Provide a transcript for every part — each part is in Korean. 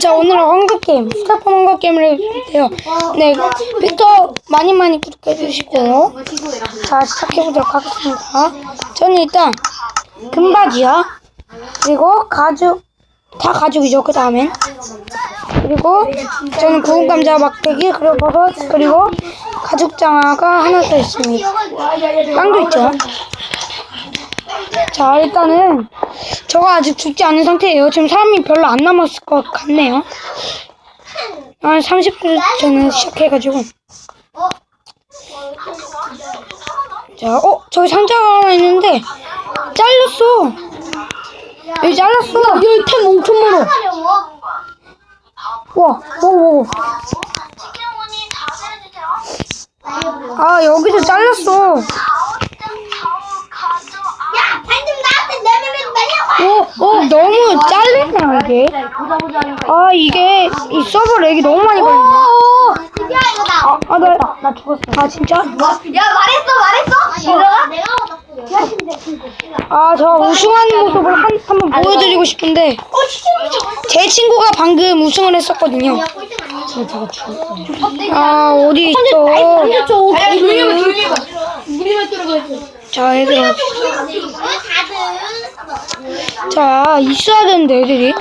자 오늘은 헝거 게임 스타폰 헝거 게임을 해볼게요. 네 빅터 많이 많이 구독해 주시고 자 시작해 보도록 하겠습니다. 저는 일단 금바지야 그리고 가죽 다 가죽이죠 그 다음엔 그리고 저는 구운 감자 막대기 그리고 버섯 그리고 가죽 장화가 하나 더 있습니다. 빵도 있죠. 자 일단은 저가 아직 죽지 않은 상태예요. 지금 사람이 별로 안 남았을 것 같네요. 한 30분 전에 시작해가지고 자, 어 저기 상자가 하나 있는데 잘렸어. 여기 잘랐어. 여기 템 엄청 많아. 와, 오, 오. 아 여기서 잘렸어. 오, 오 너무 잘리네 이게. 아 이게 이 서버 렉이 너무 많이 걸리네. 야, 이거 나. 아, 나, 나 죽었어. 아, 진짜? 야, 말했어, 말했어. 내가? 내가 아, 저 우승하는 모습을 한, 한번 보여드리고 싶은데, 제 친구가 방금 우승을 했었거든요. 아, 어디 있어? 자, 얘들아. 자, 있어야 되는데, 애들이.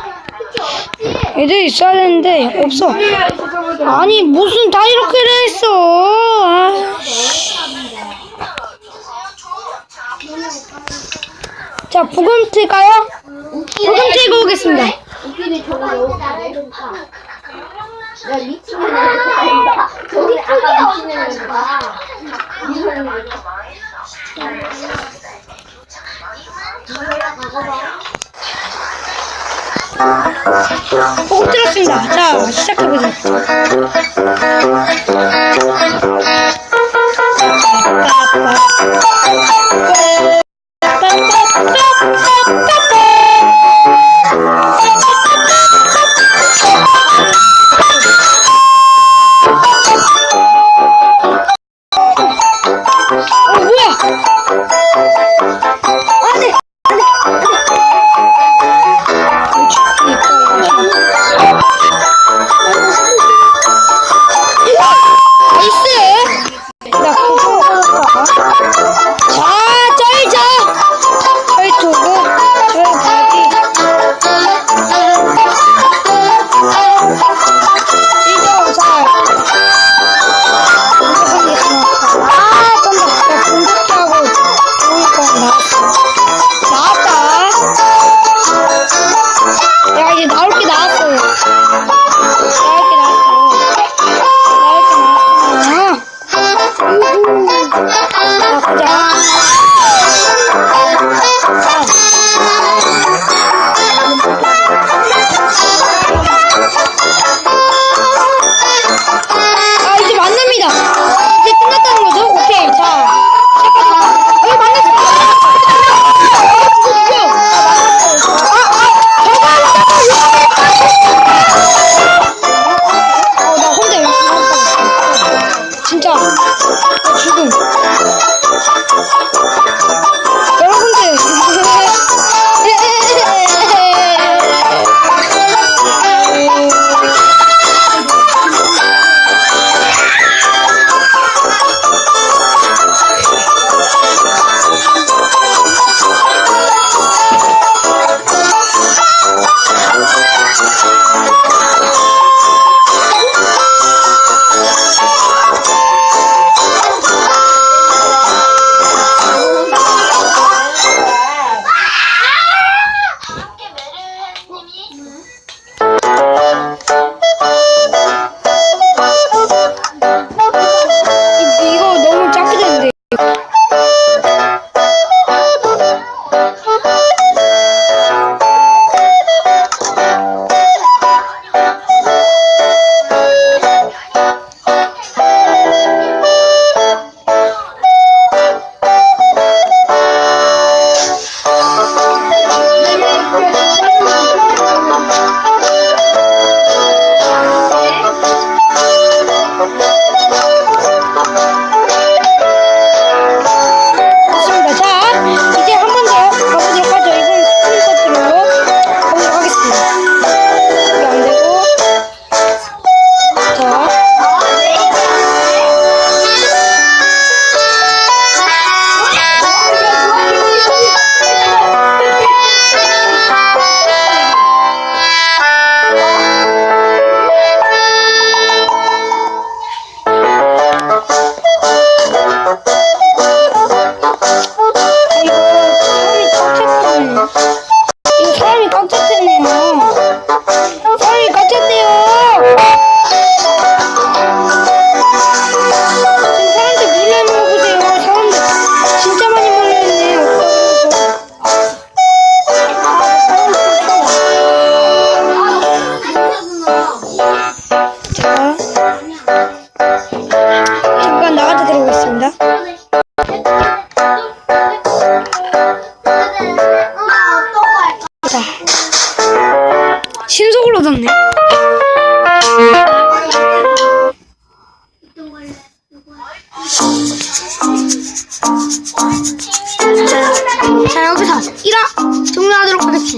애들이 있어야 되는데, 없어. 아니, 무슨 다 이렇게 돼 있어. 아, 씨. 자, 부금 틀까요? 부금 틀고 오겠습니다. 야, 미치면 된다. 저기 아까 미치면 된다. 부 금 틀었습니다. 자, 시작해보자. 어,